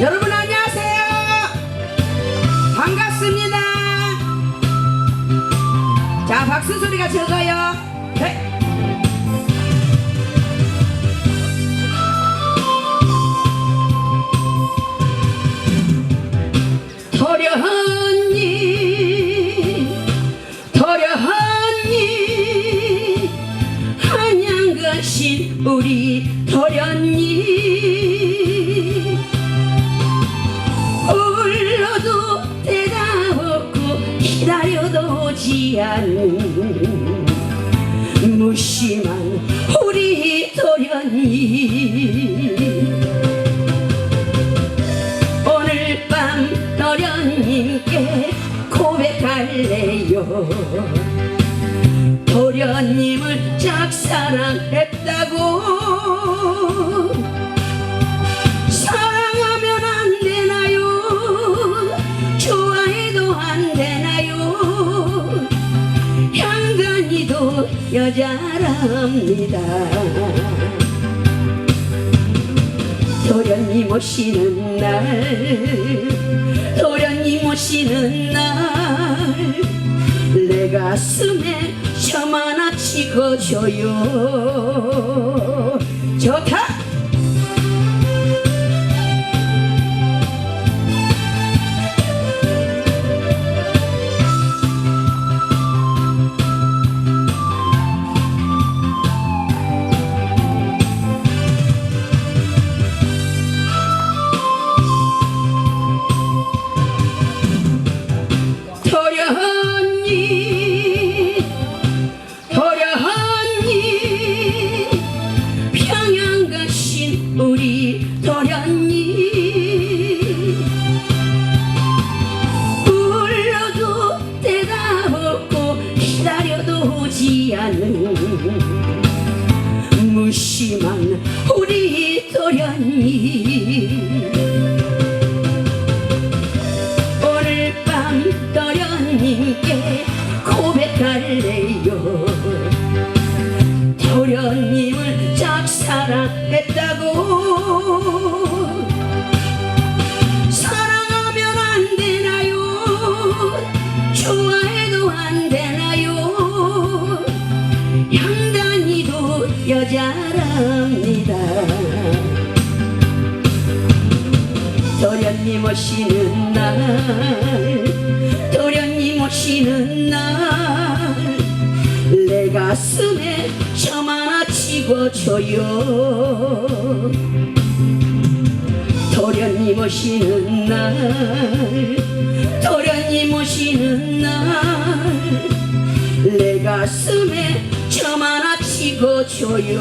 여러분 안녕하세요. 반갑습니다. 자 박수 소리가 적어요. 네. 터려하니 터려하니 한양 가신 우리 터련니? 오지 않는 무심한 우리 도련님 오늘 밤 도련님께 고백할래요. 도련님을 짝사랑했다고 여자랍니다. 도련님 오시는 날, 도련님 오시는 날, 내 가슴에 점 하나 찍어줘요. 좋다! 오지 않는 무심한 우리 도련님 오늘 밤 도련님께 고백할래요. 도련님을 짝사랑했다고. 사랑하면 안 되나요? 좋아해 여자랍니다. 도련님 오시는 날 도련님 오시는 날 내 가슴에 점 하나 찍어줘요. 도련님 오시는 날 도련님 오시는 날 내 가슴에 점하 쉬고 줘요.